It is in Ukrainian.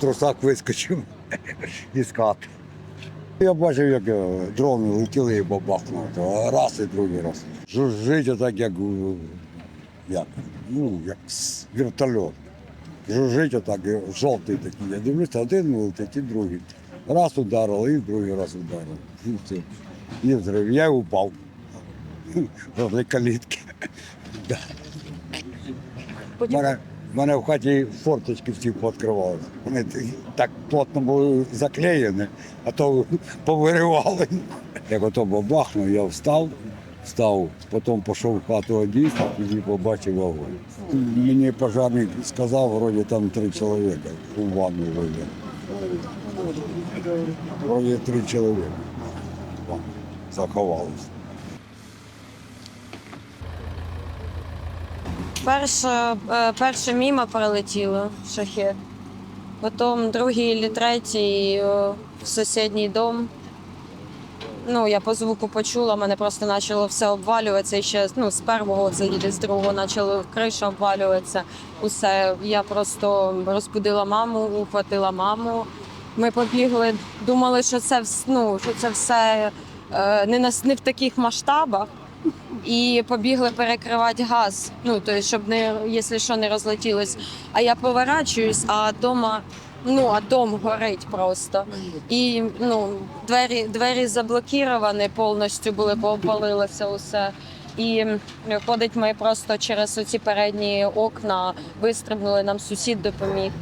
трусак вискочив із хати. Я бачив, як е, дрони летіли і бабахнули. Раз і другий раз. Жужжить отак, як, е, як, ну, як вертольот. Жужжить отак, жовтий такий. Я дивлюся, один летить і другий. Раз ударило, і другий раз ударило. І все. І взрив. Я упав. Возле калітки. Да. Потім Мене, мене в хаті форточки всі пооткривалися. Вони так плотно були заклеєні, а то повиривали. Як ото бабахнув, я встав, встав, потім пішов в хату одівся і побачив вогонь. Мені пожарник сказав, вроді там три чоловіка у ванну вийде. Вроді три чоловіка. Заховалися. Перше, е, перше мімо прилетіло шахет. Потім другий чи третій е, в сусідній дом. Ну, я по звуку почула, мене просто почало все обвалюватися. І ще ну, з першого це з другого почало криша обвалюватися. Усе. Я просто розбудила маму, ухватила маму. Ми побігли, думали, що це, ну, що це все е, не, на, не в таких масштабах. І побігли перекривати газ. Ну, то есть, щоб не, якщо що, не розлетілось. А я поворачуюсь, а дома, ну, а дом горить просто. І ну, двері, двері заблоковані повністю були, поопалилося усе. І ходить ми просто через оці передні окна вистрибнули, нам сусід допоміг.